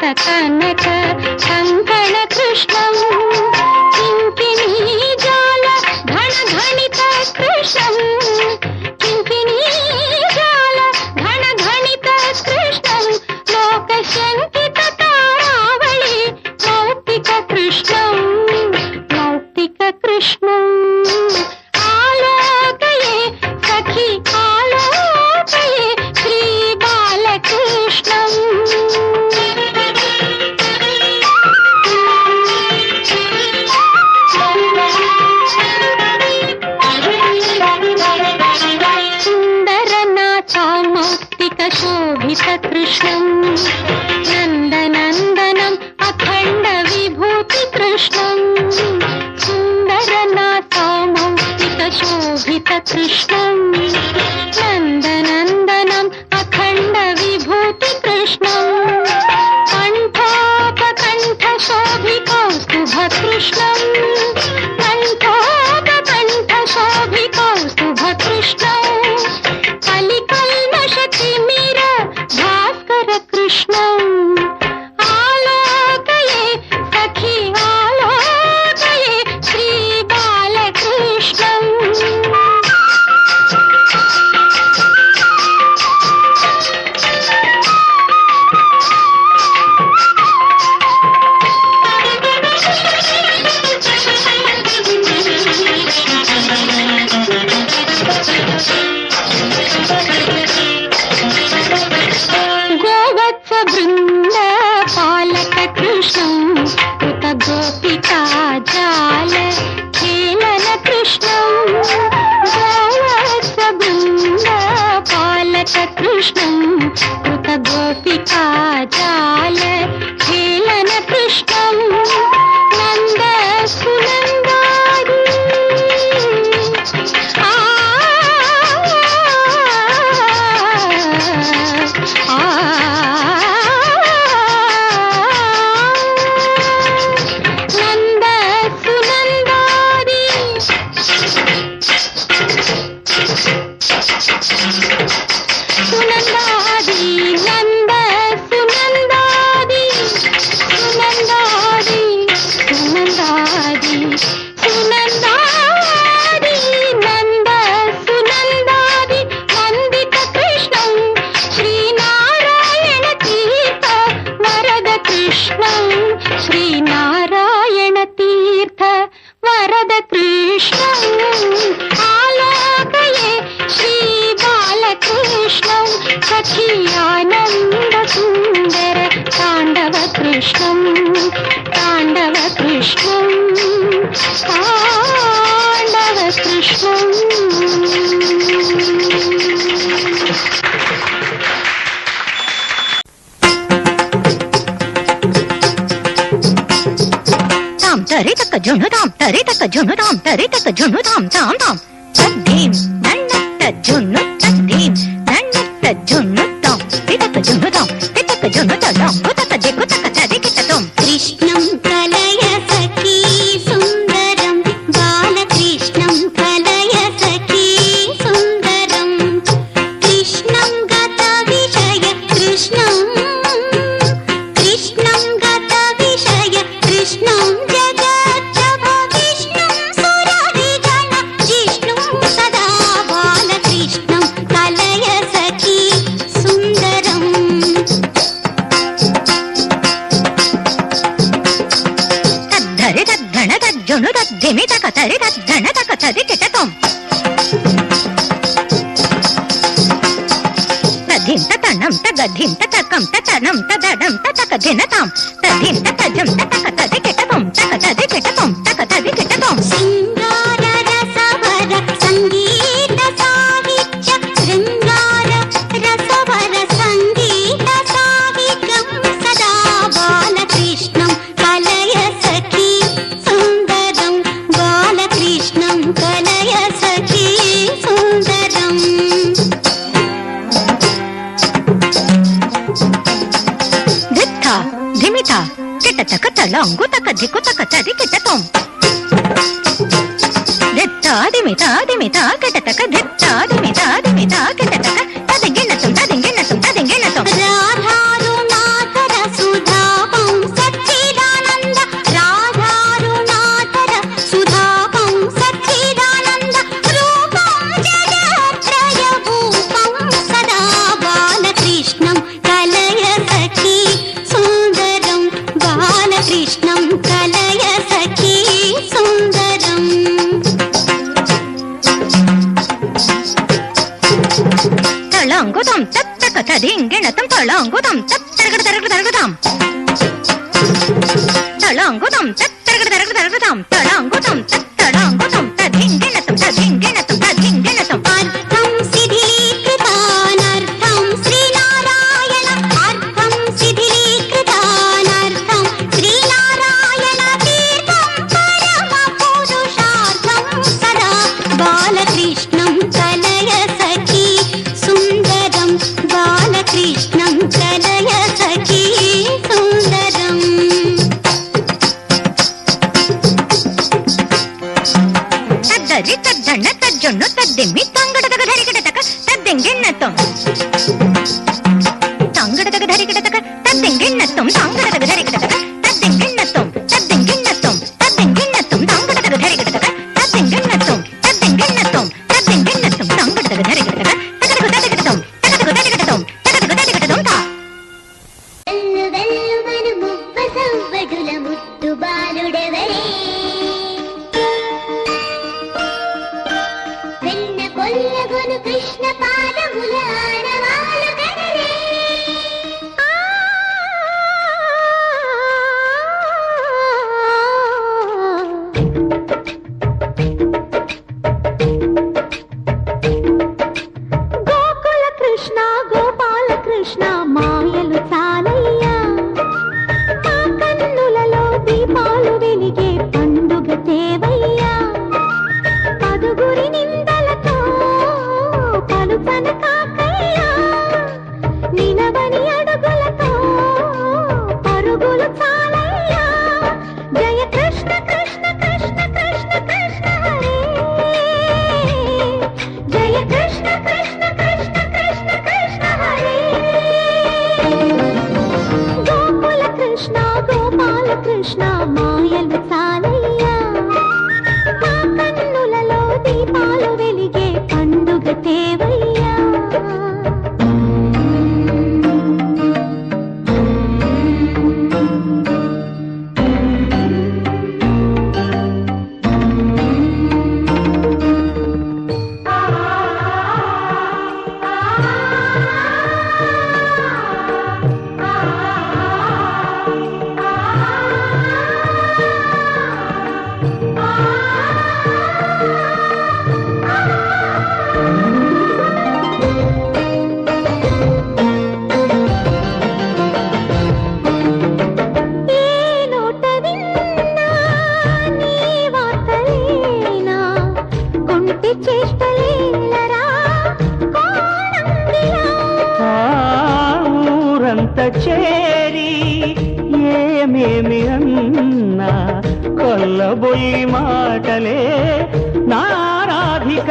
कनक Musik dazwischen. Dum తరే తక్క June ధామ్ తరే తక్క June ధామ్ తరే తక్క జును ధామ్ ధామ్ ధామ్ తుణుట ధిమిట కథరిట ధనట కథరి టిటకం తధింత తణంత గధింత తకంత తనంత దడంత తకధినతాం తధింత తజంత తకతది కిటకం తకతది కిటకం తకతది కిటకం తాకట తరుగుతాం తత్తక తదింగిణతం తళాంగుతాం తత్తరగడ తరగడ తరగతాం తళాంగుతాం తత్తరగడ తరగడ తరగతాం తళ சங்கடத்தை నేనేమి అన్నా? కొల్లబొయ్యి మాటలే నా రాధిక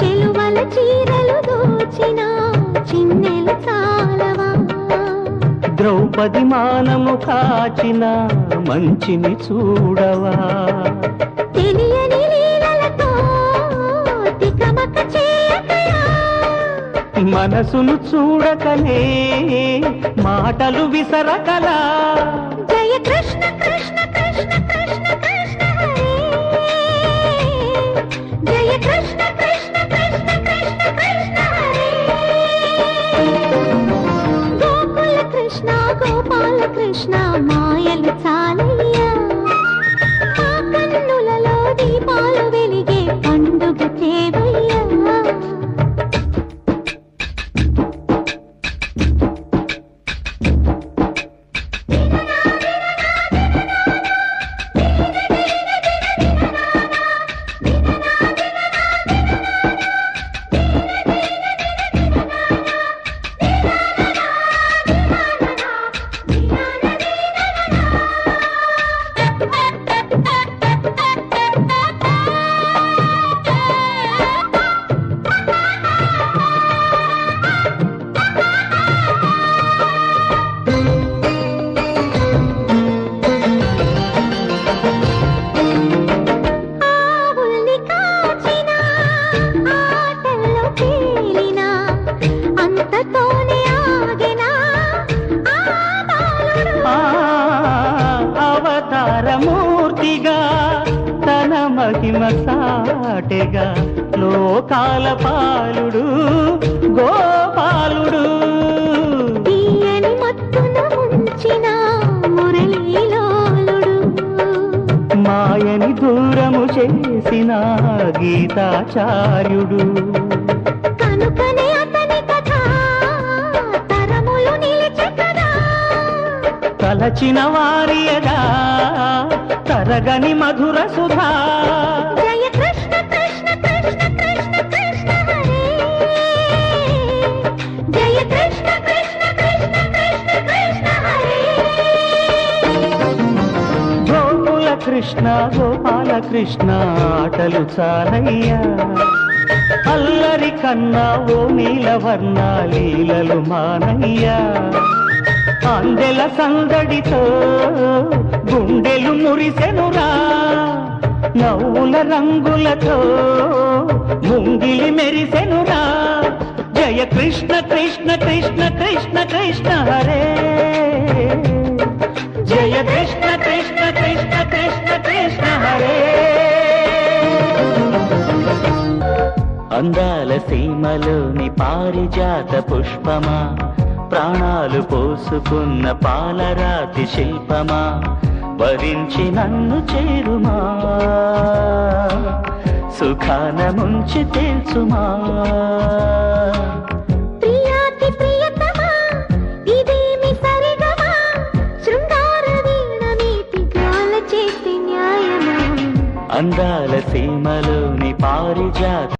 చెలువల చీరలు దోచిన చిన్నెలు చాలవా? ద్రౌపది మానము కాచిన మంచిని చూడవా? తెలియ మనసును చూడకనే మాటలు విసరకలా. జయ కృష్ణ మహిమ సాటెగా లోకాల పాలుడు గోపాలుడు. తీయని మత్తున ముంచిన మురళీలోలుడు. మాయని దూరము చేసిన గీతాచార్యుడు. కనుకనే తలచిన వారియగా తరగని మధుర సుధా. కృష్ణ గోపాల కృష్ణ ఆటలు చాలయ్యా. అల్లరి కన్నా ఓ నీలవర్ణ లీలలు మానయ్యా. అందెల సందడితో గుండెలు మురిసెనురా. నవ్వుల రంగులతో ముంగిలి మెరిసెనురా. జయ కృష్ణ కృష్ణ కృష్ణ కృష్ణ కృష్ణ హరే. జయ కృష్ణ కృష్ణ కృష్ణ కృష్ణ కృష్ణ హరే. అందాల సీమలోని పారిజాత పుష్పమా? ప్రాణాలు పోసుకున్న పాలరాతి శిల్పమా? వరించి నన్ను చేరుమా? సుఖాన ముంచి తెలుసుమా అందాల సీమలోని పారిజాత